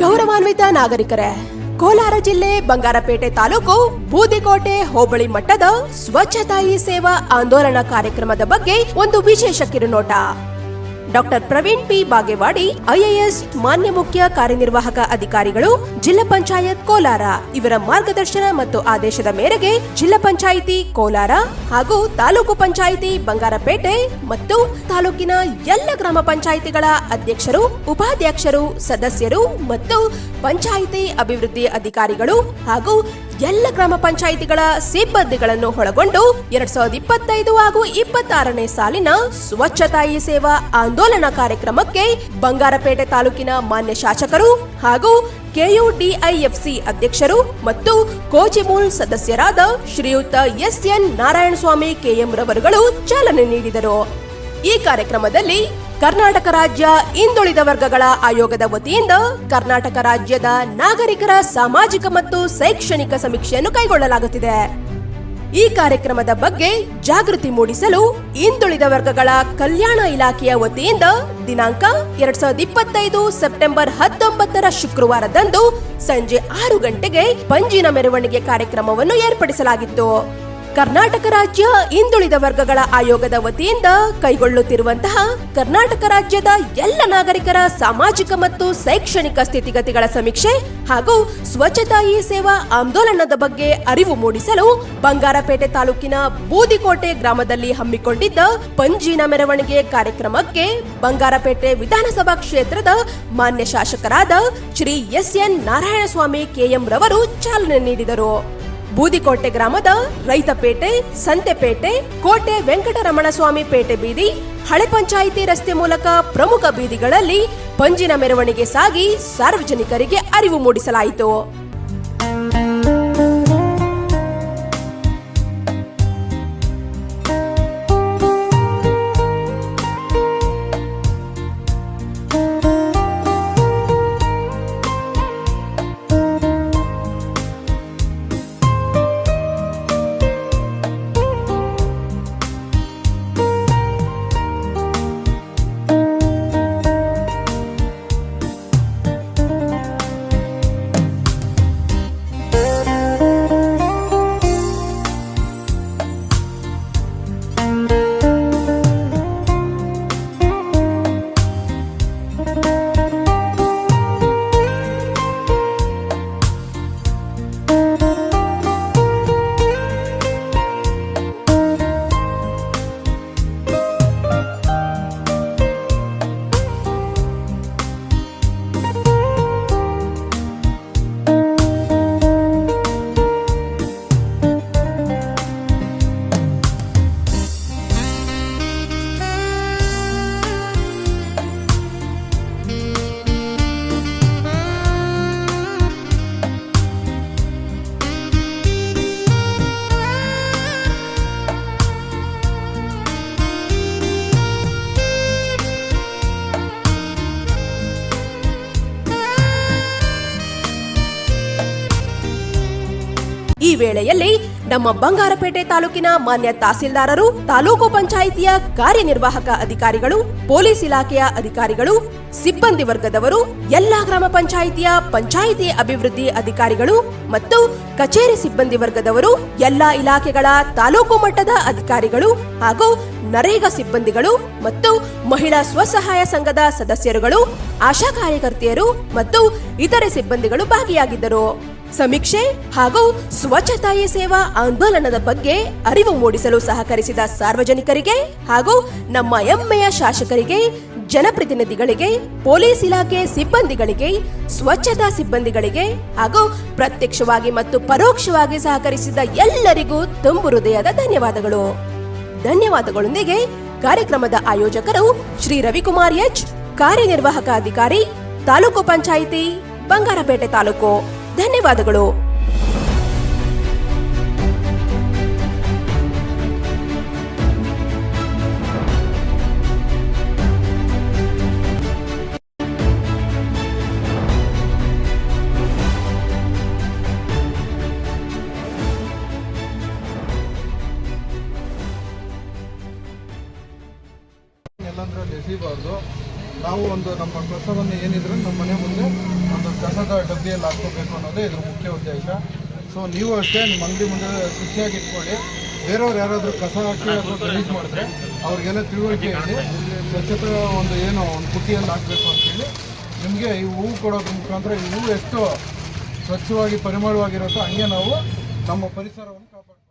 ಗೌರವಾನ್ವಿತ ನಾಗರಿಕರೇ, ಕೋಲಾರ ಜಿಲ್ಲೆ ಬಂಗಾರಪೇಟೆ ತಾಲೂಕು ಬೂದಿಕೋಟೆ ಹೋಬಳಿ ಮಟ್ಟದ ಸ್ವಚ್ಛತಾಯಿ ಸೇವಾ ಆಂದೋಲನ ಕಾರ್ಯಕ್ರಮದ ಬಗ್ಗೆ ಒಂದು ವಿಶೇಷ ಕಿರುನೋಟ. Doctor Praveen P Bagewadi, IAS ಮಾನ್ಯ ಮುಖ್ಯ ಕಾರ್ಯನಿರ್ವಾಹಕ ಅಧಿಕಾರಿಗಳು, ಜಿಲ್ಲಾ ಪಂಚಾಯತ್ ಕೋಲಾರ. ಇವರ ಮಾರ್ಗದರ್ಶನ ಮತ್ತು ಆದೇಶದ ಮೇರೆಗೆ ಜಿಲ್ಲಾ ಪಂಚಾಯಿತಿ ಕೋಲಾರ ಹಾಗೂ ತಾಲೂಕು ಪಂಚಾಯಿತಿ ಬಂಗಾರಪೇಟೆ ಮತ್ತು ತಾಲೂಕಿನ ಎಲ್ಲ ಗ್ರಾಮ ಪಂಚಾಯಿತಿಗಳ ಅಧ್ಯಕ್ಷರು, ಉಪಾಧ್ಯಕ್ಷರು, ಸದಸ್ಯರು ಮತ್ತು ಪಂಚಾಯಿತಿ ಅಭಿವೃದ್ಧಿ ಅಧಿಕಾರಿಗಳು ಹಾಗೂ ಎಲ್ಲ ಗ್ರಾಮ ಪಂಚಾಯಿತಿಗಳ ಸಿಬ್ಬಂದಿಗಳನ್ನು ಒಳಗೊಂಡು ಎರಡ್ ಸಾವಿರದ ಇಪ್ಪತ್ತೈದು ಹಾಗೂ ಇಪ್ಪತ್ತಾರನೇ ಸಾಲಿನ ಸ್ವಚ್ಛತಾ ಹಿ ಸೇವಾ ಆಂದೋಲನ ಕಾರ್ಯಕ್ರಮಕ್ಕೆ ಬಂಗಾರಪೇಟೆ ತಾಲೂಕಿನ ಮಾನ್ಯ ಶಾಸಕರು ಹಾಗೂ ಕೆಯುಡಿಐಎಫ್ಸಿ ಅಧ್ಯಕ್ಷರು ಮತ್ತು ಕೋಚಿಮೂಲ್ ಸದಸ್ಯರಾದ ಶ್ರೀಯುತ ಎಸ್ ಎನ್ ನಾರಾಯಣಸ್ವಾಮಿ ಕೆಎಂ ರವರುಗಳು ಚಾಲನೆ ನೀಡಿದರು. ಈ ಕಾರ್ಯಕ್ರಮದಲ್ಲಿ ಕರ್ನಾಟಕ ರಾಜ್ಯ ಹಿಂದುಳಿದ ವರ್ಗಗಳ ಆಯೋಗದ ವತಿಯಿಂದ ಕರ್ನಾಟಕ ರಾಜ್ಯದ ನಾಗರಿಕರ ಸಾಮಾಜಿಕ ಮತ್ತು ಶೈಕ್ಷಣಿಕ ಸಮೀಕ್ಷೆಯನ್ನು ಕೈಗೊಳ್ಳಲಾಗುತ್ತಿದೆ. ಈ ಕಾರ್ಯಕ್ರಮದ ಬಗ್ಗೆ ಜಾಗೃತಿ ಮೂಡಿಸಲು ಹಿಂದುಳಿದ ವರ್ಗಗಳ ಕಲ್ಯಾಣ ಇಲಾಖೆಯ ವತಿಯಿಂದ ದಿನಾಂಕ ಎರಡ್ ಸಾವಿರದ ಇಪ್ಪತ್ತೈದು ಸೆಪ್ಟೆಂಬರ್ ಹತ್ತೊಂಬತ್ತರ ಶುಕ್ರವಾರದಂದು ಸಂಜೆ ಆರು ಗಂಟೆಗೆ ಪಂಜಿನ ಮೆರವಣಿಗೆ ಕಾರ್ಯಕ್ರಮವನ್ನು ಏರ್ಪಡಿಸಲಾಗಿತ್ತು. ಕರ್ನಾಟಕ ರಾಜ್ಯ ಹಿಂದುಳಿದ ವರ್ಗಗಳ ಆಯೋಗದ ವತಿಯಿಂದ ಕೈಗೊಳ್ಳುತ್ತಿರುವಂತಹ ಕರ್ನಾಟಕ ರಾಜ್ಯದ ಎಲ್ಲ ನಾಗರಿಕರ ಸಾಮಾಜಿಕ ಮತ್ತು ಶೈಕ್ಷಣಿಕ ಸ್ಥಿತಿಗತಿಗಳ ಸಮೀಕ್ಷೆ ಹಾಗೂ ಸ್ವಚ್ಛತಾ ಈ ಸೇವಾ ಆಂದೋಲನದ ಬಗ್ಗೆ ಅರಿವು ಮೂಡಿಸಲು ಬಂಗಾರಪೇಟೆ ತಾಲೂಕಿನ ಬೂದಿಕೋಟೆ ಗ್ರಾಮದಲ್ಲಿ ಹಮ್ಮಿಕೊಂಡಿದ್ದ ಪಂಜಿನ ಮೆರವಣಿಗೆ ಕಾರ್ಯಕ್ರಮಕ್ಕೆ ಬಂಗಾರಪೇಟೆ ವಿಧಾನಸಭಾ ಕ್ಷೇತ್ರದ ಮಾನ್ಯ ಶಾಸಕರಾದ Shri S N Narayanaswamy KM ರವರು ಚಾಲನೆ ನೀಡಿದರು. ಬೂದಿಕೋಟೆ ಗ್ರಾಮದ ರೈತಪೇಟೆ, ಸಂತೆಪೇಟೆ, ಕೋಟೆ ವೆಂಕಟರಮಣಸ್ವಾಮಿ ಪೇಟೆ ಬೀದಿ, ಹಳೆ ಪಂಚಾಯಿತಿ ರಸ್ತೆ ಮೂಲಕ ಪ್ರಮುಖ ಬೀದಿಗಳಲ್ಲಿ ಪಂಜಿನ ಮೆರವಣಿಗೆ ಸಾಗಿ ಸಾರ್ವಜನಿಕರಿಗೆ ಅರಿವು ಮೂಡಿಸಲಾಯಿತು. ಈ ವೇಳೆಯಲ್ಲಿ ನಮ್ಮ ಬಂಗಾರಪೇಟೆ ತಾಲೂಕಿನ ಮಾನ್ಯ ತಹಸೀಲ್ದಾರರು, ತಾಲೂಕು ಪಂಚಾಯಿತಿಯ ಕಾರ್ಯನಿರ್ವಾಹಕ ಅಧಿಕಾರಿಗಳು, ಪೊಲೀಸ್ ಇಲಾಖೆಯ ಅಧಿಕಾರಿಗಳು, ಸಿಬ್ಬಂದಿ ವರ್ಗದವರು, ಎಲ್ಲಾ ಗ್ರಾಮ ಪಂಚಾಯಿತಿಯ ಪಂಚಾಯಿತಿ ಅಭಿವೃದ್ಧಿ ಅಧಿಕಾರಿಗಳು ಮತ್ತು ಕಚೇರಿ ಸಿಬ್ಬಂದಿ ವರ್ಗದವರು, ಎಲ್ಲಾ ಇಲಾಖೆಗಳ ತಾಲೂಕು ಮಟ್ಟದ ಅಧಿಕಾರಿಗಳು ಹಾಗೂ ನರೇಗಾ ಸಿಬ್ಬಂದಿಗಳು ಮತ್ತು ಮಹಿಳಾ ಸ್ವಸಹಾಯ ಸಂಘದ ಸದಸ್ಯರುಗಳು, ಆಶಾ ಕಾರ್ಯಕರ್ತೆಯರು ಮತ್ತು ಇತರೆ ಸಿಬ್ಬಂದಿಗಳು ಭಾಗಿಯಾಗಿದ್ದರು. ಸಮೀಕ್ಷೆ ಹಾಗೂ ಸ್ವಚ್ಛತಾಯಿ ಸೇವಾ ಆಂದೋಲನದ ಬಗ್ಗೆ ಅರಿವು ಮೂಡಿಸಲು ಸಹಕರಿಸಿದ ಸಾರ್ವಜನಿಕರಿಗೆ ಹಾಗೂ ನಮ್ಮ ಎಮ್ಮೆಯ ಶಾಸಕರಿಗೆ, ಜನಪ್ರತಿನಿಧಿಗಳಿಗೆ, ಪೊಲೀಸ್ ಇಲಾಖೆ ಸಿಬ್ಬಂದಿಗಳಿಗೆ, ಸ್ವಚ್ಛತಾ ಸಿಬ್ಬಂದಿಗಳಿಗೆ ಹಾಗೂ ಪ್ರತ್ಯಕ್ಷವಾಗಿ ಮತ್ತು ಪರೋಕ್ಷವಾಗಿ ಸಹಕರಿಸಿದ ಎಲ್ಲರಿಗೂ ತುಂಬು ಹೃದಯದ ಧನ್ಯವಾದಗಳು. ಧನ್ಯವಾದಗಳೊಂದಿಗೆ ಕಾರ್ಯಕ್ರಮದ ಆಯೋಜಕರು ಶ್ರೀ ರವಿಕುಮಾರ್ ಎಚ್, ಕಾರ್ಯನಿರ್ವಾಹಕ ಅಧಿಕಾರಿ, ತಾಲೂಕು ಪಂಚಾಯಿತಿ, ಬಂಗಾರಪೇಟೆ ತಾಲೂಕು. ಧನ್ಯವಾದಗಳು. ಎಲ್ಲಂದ್ರಲ್ಲಿ ಎಸಿಬಾರ್ದು ನಾವು ಒಂದು ನಮ್ಮ ಕಸವನ್ನು ಏನಿದ್ರೆ ನಮ್ಮ ಮನೆ ಮುಂದೆ ಒಂದು ಕಸದ ಡಬ್ಬಿಯಲ್ಲಿ ಹಾಕ್ಕೋಬೇಕು ಅನ್ನೋದೇ ಇದ್ರ ಮುಖ್ಯ ಉದ್ದೇಶ. ಸೊ ನೀವು ಅಷ್ಟೇ ನಿಮ್ಮ ಅಂಗಡಿ ಮುಂದೆ ಶುಚಿಯಾಗಿ ಇಟ್ಕೊಳ್ಳಿ. ಬೇರೆಯವ್ರು ಯಾರಾದರೂ ಕಸ ಹಾಕಿ ಅಥವಾ ಗಲೀಜು ಮಾಡಿದ್ರೆ ಅವ್ರಿಗೆಲ್ಲ ತಿಳುವಳಿಕೆ ಹೇಳಿ, ಸ್ವಚ್ಛತೆ ಒಂದು ಏನು ಒಂದು ಪುಟ್ಟಿಯಲ್ಲಿ ಹಾಕಬೇಕು ಅಂತೇಳಿ ನಿಮಗೆ ಈ ಹೂವು ಕೊಡೋದ್ರ ಮುಖಾಂತರ ಈ ಹೂವು ಎಷ್ಟು ಸ್ವಚ್ಛವಾಗಿ ಪರಿಮಳವಾಗಿರುತ್ತೋ ಹಂಗೆ ನಾವು ನಮ್ಮ ಪರಿಸರವನ್ನು ಕಾಪಾಡ್ತೀವಿ